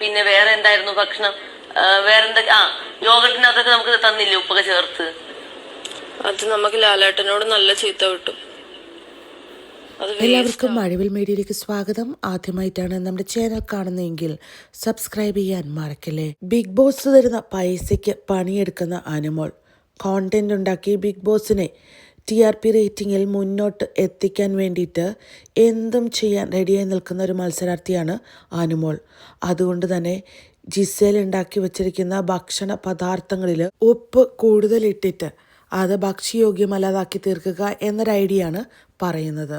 പിന്നെ വേറെ എന്തായിരുന്നു ഭക്ഷണം? ആ, വേറെന്താ ആ യോഗട്ടിനകത്തൊക്കെ നമുക്ക് തന്നില്ലേ ഉപ്പൊക്കെ ചേർത്ത്? അത് നമുക്ക് ലാലേട്ടനോട് നല്ല ചീത്ത കിട്ടും എല്ലാവർക്കും മഴവിൽ മീഡിയയിലേക്ക് സ്വാഗതം. ആദ്യമായിട്ടാണ് നമ്മുടെ ചാനൽ കാണുന്നതെങ്കിൽ സബ്സ്ക്രൈബ് ചെയ്യാൻ മറക്കല്ലേ? ബിഗ് ബോസ് തരുന്ന പൈസയ്ക്ക് പണിയെടുക്കുന്ന അനുമോൾ. കോണ്ടന്റ് ഉണ്ടാക്കി ബിഗ് ബോസിനെ ടി ആർ പി റേറ്റിങ്ങിൽ മുന്നോട്ട് എത്തിക്കാൻ വേണ്ടിയിട്ട് എന്തും ചെയ്യാൻ റെഡിയായി നിൽക്കുന്ന ഒരു മത്സരാർത്ഥിയാണ് ആനുമോൾ. അതുകൊണ്ട് തന്നെ ജിസേൽ ഉണ്ടാക്കി വച്ചിരിക്കുന്ന ഭക്ഷണ പദാർത്ഥങ്ങളിൽ ഉപ്പ് കൂടുതലിട്ടിട്ട് അത് ഭക്ഷ്യയോഗ്യമല്ലാതാക്കി തീർക്കുക എന്നൊരു ഐഡിയ ആണ് പറയുന്നത്.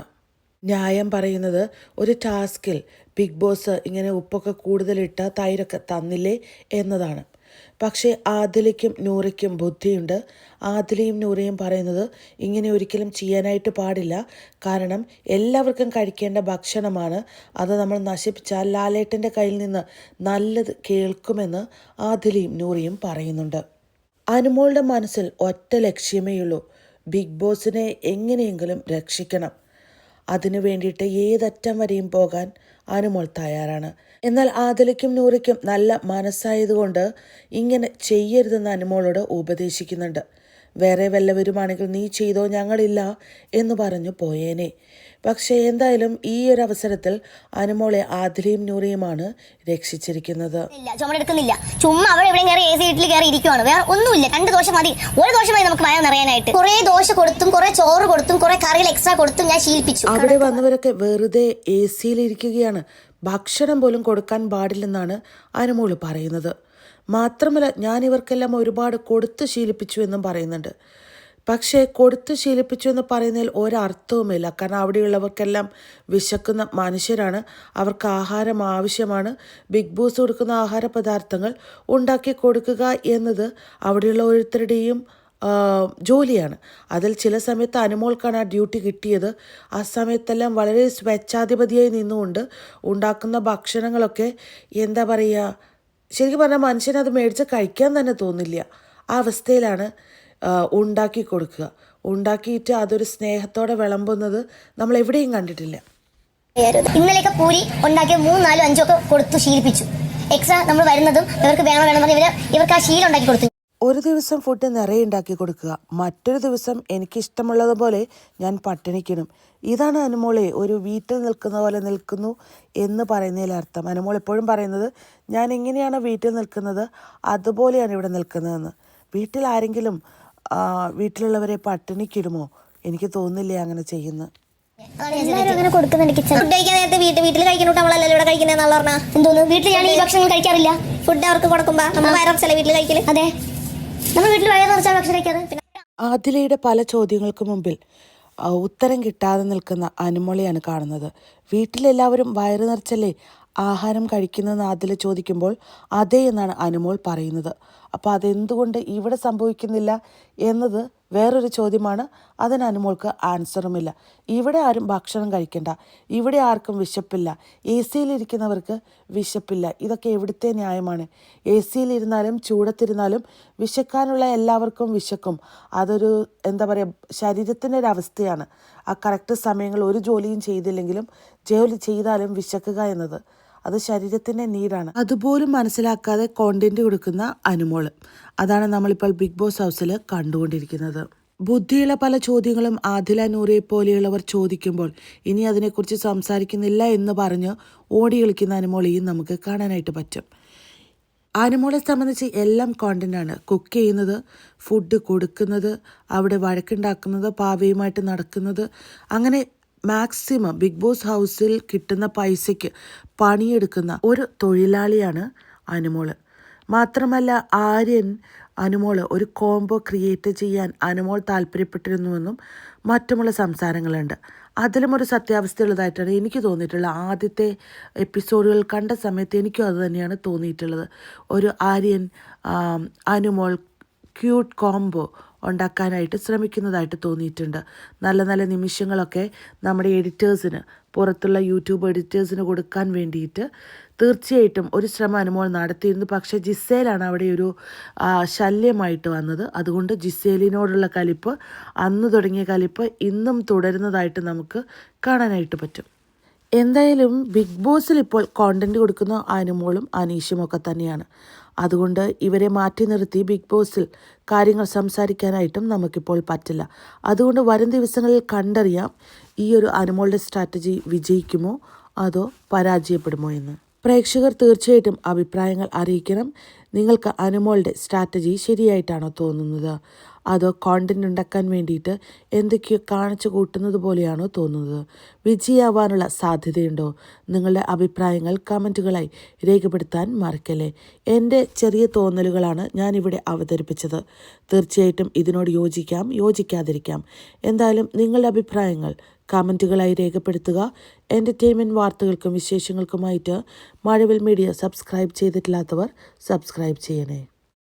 ന്യായം പറയുന്നത് ഒരു ടാസ്കിൽ ബിഗ് ബോസ് ഇങ്ങനെ ഉപ്പൊക്കെ കൂടുതലിട്ട തൈരൊക്കെ തന്നില്ലേ എന്നതാണ്. പക്ഷേ ആദിലയ്ക്കും നൂറയ്ക്കും ബുദ്ധിയുണ്ട്. ആദിലയും നൂറയും പറയുന്നത് ഇങ്ങനെ ഒരിക്കലും ചെയ്യാനായിട്ട് പാടില്ല. കാരണം എല്ലാവർക്കും കഴിക്കേണ്ട ഭക്ഷണമാണ്. അത് നമ്മൾ നശിപ്പിച്ചാൽ ലാലേട്ടന്റെ കയ്യിൽ നിന്ന് നല്ലത് കേൾക്കുമെന്ന് ആദിലയും നൂറയും പറയുന്നുണ്ട്. അനുമോളുടെ മനസ്സിൽ ഒറ്റ ലക്ഷ്യമേയുള്ളൂ ബിഗ് ബോസിനെ എങ്ങനെയെങ്കിലും രക്ഷിക്കണം. അതിനു വേണ്ടിയിട്ട് ഏതറ്റം വരെയും പോകാൻ അനുമോൾ തയ്യാറാണ്. എന്നാൽ ആദിലയ്ക്കും നൂറയ്ക്കും നല്ല മനസ്സായതുകൊണ്ട് ഇങ്ങനെ ചെയ്യരുതെന്ന് അനുമോളോട് ഉപദേശിക്കുന്നുണ്ട്. വേറെ വല്ലവരുമാണെങ്കിൽ നീ ചെയ്തോ ഞങ്ങളില്ല എന്ന് പറഞ്ഞു പോയേനെ. പക്ഷേ എന്തായാലും ഈ ഒരു അവസരത്തിൽ അനുമോളെ ആദിലയും നൂറിയുമാണ് രക്ഷിച്ചിരിക്കുന്നത്. ചുമടെടുക്കുന്നില്ല. ചുമ്മാ അവിടെ എവിടെ കയറി എ സി വീട്ടിൽ കയറി ഇരിക്കുവാണ്. വേറെ ഒന്നുമില്ല. രണ്ട് ദോശ മതി. ഒരു ദോശ മതി നമുക്ക് വയറ് നിറയാനായിട്ട്. കുറെ ദോശ കൊടുത്തും കുറെ ചോറ് കൊടുത്തും കുറെ കറികൾ എക്സ്ട്രാ കൊടുത്തും ഞാൻ ശീലിപ്പിച്ചു. അവിടെ വന്നവരൊക്കെ വെറുതെ എ സിയിൽ ഇരിക്കുകയാണ്. ഭക്ഷണം പോലും കൊടുക്കാൻ പാടില്ലെന്നാണ് അനുമോൾ പറയുന്നത്. മാത്രമല്ല ഞാൻ ഇവർക്കെല്ലാം ഒരുപാട് കൊടുത്ത് ശീലിപ്പിച്ചു എന്നും പറയുന്നുണ്ട്. പക്ഷേ കൊടുത്ത് ശീലിപ്പിച്ചു എന്ന് പറയുന്നതിൽ ഒരർത്ഥവുമില്ല. കാരണം അവിടെയുള്ളവർക്കെല്ലാം വിശക്കുന്ന മനുഷ്യരാണ്. അവർക്ക് ആഹാരം ആവശ്യമാണ്. ബിഗ് ബോസ് കൊടുക്കുന്ന ആഹാര പദാർത്ഥങ്ങൾ ഉണ്ടാക്കി കൊടുക്കുക എന്നത് അവിടെയുള്ള ഓരോരുത്തരുടെയും ജോലിയാണ്. അതിൽ ചില സമയത്ത് അനുമോൾക്കാണ് ആ ഡ്യൂട്ടി കിട്ടിയത്. ആ സമയത്തെല്ലാം വളരെ സ്വച്ഛാധിപതിയായി നിന്നുകൊണ്ട് ഉണ്ടാക്കുന്ന ഭക്ഷണങ്ങളൊക്കെ എന്താ പറയുക ശരിക്കും പറഞ്ഞാൽ മനുഷ്യനത് മേടിച്ച് കഴിക്കാൻ തന്നെ തോന്നില്ല. ആ അവസ്ഥയിലാണ് ഉണ്ടാക്കി കൊടുക്കുക. ഉണ്ടാക്കിയിട്ട് അതൊരു സ്നേഹത്തോടെ വിളമ്പുന്നത് നമ്മൾ എവിടെയും കണ്ടിട്ടില്ല. ഇന്നലെയൊക്കെ പൂരി ഉണ്ടാക്കിയ മൂന്ന് നാലും അഞ്ചും ഒക്കെ കൊടുത്തു ശീലിപ്പിച്ചു. എക്സ്ട്രാ നമ്മൾ വരുന്നതും ഇവർക്ക് വേണം വേണം ഇവർക്ക് ആ ശീലം ഉണ്ടാക്കി കൊടുത്തു. ഒരു ദിവസം ഫുഡ് നിറയെ ഉണ്ടാക്കി കൊടുക്കുക. മറ്റൊരു ദിവസം എനിക്കിഷ്ടമുള്ളതുപോലെ ഞാൻ പട്ടിണിക്കിടും ഇതാണ് അനുമോളെ ഒരു വീട്ടിൽ നിൽക്കുന്ന പോലെ നിൽക്കുന്നു എന്ന് പറയുന്നതിലർത്ഥം അനുമോൾ എപ്പോഴും പറയുന്നത് ഞാൻ എങ്ങനെയാണ് വീട്ടിൽ നിൽക്കുന്നത് അതുപോലെയാണ് ഇവിടെ നിൽക്കുന്നതെന്ന്. വീട്ടിൽ ആരെങ്കിലും വീട്ടിലുള്ളവരെ പട്ടിണിക്കിടുമോ എനിക്ക് തോന്നുന്നില്ല അങ്ങനെ ചെയ്യുന്നു. അങ്ങനെ കൊടുക്കുന്നുണ്ട് കിച്ചൺ ഫുഡ് കഴിക്കാൻ നേരത്തെ വീട്ടിൽ വീട്ടിൽ കഴിക്കുന്ന നമ്മളല്ലല്ലോ ഇവിടെ കഴിക്കുന്നതെന്നുള്ള പറഞ്ഞാ? എന്തോന്നു? വീട്ടിൽ ഞാൻ ഈ ഭക്ഷണം കഴിക്കാറില്ല. ഫുഡ് അവർക്ക് കൊടുക്കുമ്പോ നമ്മൾ ചില വീട്ടിൽ കഴിക്കൽ. അതെ. നമ്മൾ ഭക്ഷണം ആദിലയുടെ പല ചോദ്യങ്ങൾക്ക് മുമ്പിൽ ഉത്തരം കിട്ടാതെ നിൽക്കുന്ന അനുമോളിയാണ് കാണുന്നത്. വീട്ടിലെല്ലാവരും വയറു നിറച്ചല്ലേ ആഹാരം കഴിക്കുന്നതെന്ന് ആദില ചോദിക്കുമ്പോൾ അതേ എന്നാണ് അനുമോൾ പറയുന്നത്. അപ്പോൾ അതെന്തുകൊണ്ട് ഇവിടെ സംഭവിക്കുന്നില്ല എന്നത് വേറൊരു ചോദ്യമാണ്. അതിന് അനുമോൾക്ക് ആൻസറുമില്ല. ഇവിടെ ആരും ഭക്ഷണം കഴിക്കണ്ട. ഇവിടെ ആർക്കും വിശപ്പില്ല. എ സിയിലിരിക്കുന്നവർക്ക് വിശപ്പില്ല. ഇതൊക്കെ എവിടുത്തെ ന്യായമാണ്? എ സിയിലിരുന്നാലും ചൂടത്തിരുന്നാലും വിശക്കാനുള്ള എല്ലാവർക്കും വിശക്കും. അതൊരു എന്താ പറയുക ശരീരത്തിന്റെ ഒരു അവസ്ഥയാണ് ആ കറക്റ്റ് സമയങ്ങൾ ഒരു ജോലിയും ചെയ്തില്ലെങ്കിലും ജോലി ചെയ്താലും വിശക്കുക എന്നത്. അത് ശരീരത്തിന്റെ നീരാണ്. അതുപോലും മനസ്സിലാക്കാതെ കോണ്ടന്റ് കൊടുക്കുന്ന അനുമോൾ അതാണ് നമ്മളിപ്പോൾ ബിഗ് ബോസ് ഹൗസിൽ കണ്ടുകൊണ്ടിരിക്കുന്നത്. ബുദ്ധിയുള്ള പല ചോദ്യങ്ങളും ആദില നൂറിയെ പോലെയുള്ളവർ ചോദിക്കുമ്പോൾ ഇനി അതിനെക്കുറിച്ച് സംസാരിക്കുന്നില്ല എന്ന് പറഞ്ഞ് ഓടി കളിക്കുന്ന അനുമോളിയും നമുക്ക് കാണാനായിട്ട് പറ്റും. ആനിമോളെ സംബന്ധിച്ച് എല്ലാം കോണ്ടന്റാണ് കുക്ക് ചെയ്യുന്നത് ഫുഡ് കൊടുക്കുന്നത് അവിടെ വഴക്കുണ്ടാക്കുന്നത് പാവയുമായിട്ട് നടക്കുന്നത് അങ്ങനെ മാക്സിമം ബിഗ് ബോസ് ഹൗസിൽ കിട്ടുന്ന പൈസയ്ക്ക് പണിയെടുക്കുന്ന ഒരു തൊഴിലാളിയാണ് അനുമോൾ. മാത്രമല്ല ആര്യൻ അനുമോൾ ഒരു കോംബോ ക്രിയേറ്റ് ചെയ്യാൻ അനുമോൾ താല്പര്യപ്പെട്ടിരുന്നുവെന്നും മറ്റുമുള്ള സംസാരങ്ങളുണ്ട്. അതിലും ഒരു സത്യാവസ്ഥയുള്ളതായിട്ടാണ് എനിക്ക് തോന്നിയിട്ടുള്ളത്. ആദ്യത്തെ എപ്പിസോഡുകൾ കണ്ട സമയത്ത് എനിക്കും അത് തന്നെയാണ് തോന്നിയിട്ടുള്ളത്. ഒരു ആര്യൻ അനുമോൾ ക്യൂട്ട് കോംബോ ഉണ്ടാക്കാനായിട്ട് ശ്രമിക്കുന്നതായിട്ട് തോന്നിയിട്ടുണ്ട്. നല്ല നല്ല നിമിഷങ്ങളൊക്കെ നമ്മുടെ എഡിറ്റേഴ്സിന് പുറത്തുള്ള യൂട്യൂബ് എഡിറ്റേഴ്സിന് കൊടുക്കാൻ വേണ്ടിയിട്ട് തീർച്ചയായിട്ടും ഒരു ശ്രമം അനുമോൾ നടത്തിയിരുന്നു. പക്ഷേ ജിസേലാണ് അവിടെ ഒരു ശല്യമായിട്ട് വന്നത്. അതുകൊണ്ട് ജിസേലിനോടുള്ള കലിപ്പ് അന്ന് തുടങ്ങിയ കലിപ്പ് ഇന്നും തുടരുന്നതായിട്ട് നമുക്ക് കാണാനായിട്ട് പറ്റും. എന്തായാലും ബിഗ് ബോസിൽ ഇപ്പോൾ കോണ്ടന്റ് കൊടുക്കുന്ന അനുമോളും അനീഷും ഒക്കെ തന്നെയാണ്. അതുകൊണ്ട് ഇവരെ മാറ്റി നിർത്തി ബിഗ് ബോസിൽ കാര്യങ്ങൾ സംസാരിക്കാനായിട്ടും നമുക്കിപ്പോൾ പറ്റില്ല. അതുകൊണ്ട് വരും ദിവസങ്ങളിൽ കണ്ടറിയാം ഈ ഒരു അനുമോളുടെ സ്ട്രാറ്റജി വിജയിക്കുമോ? അതോ പരാജയപ്പെടുമോ എന്ന്. പ്രേക്ഷകർ തീർച്ചയായിട്ടും അഭിപ്രായങ്ങൾ അറിയിക്കണം. നിങ്ങൾക്ക് അനുമോളുടെ സ്ട്രാറ്റജി ശരിയായിട്ടാണോ തോന്നുന്നത്? അതോ കോണ്ടന്റ് ഉണ്ടാക്കാൻ വേണ്ടിയിട്ട് എന്തൊക്കെയോ കാണിച്ചു കൂട്ടുന്നത് പോലെയാണോ തോന്നുന്നത്? വിജയാവാനുള്ള സാധ്യതയുണ്ടോ? നിങ്ങളുടെ അഭിപ്രായങ്ങൾ കമന്റുകളായി രേഖപ്പെടുത്താൻ മറക്കല്ലേ. എന്റെ ചെറിയ തോന്നലുകളാണ് ഞാനിവിടെ അവതരിപ്പിച്ചത്. തീർച്ചയായിട്ടും ഇതിനോട് യോജിക്കാം യോജിക്കാതിരിക്കാം. എന്തായാലും നിങ്ങളുടെ അഭിപ്രായങ്ങൾ കമന്റുകളായി രേഖപ്പെടുത്തുക. എന്റർടൈൻമെന്റ് വാർത്തകൾക്കും വിശേഷങ്ങൾക്കുമായിട്ട് മഴവിൽ മീഡിയ സബ്സ്ക്രൈബ് ചെയ്തിട്ടില്ലാത്തവർ സബ്സ്ക്രൈബ് ചെയ്യണേ.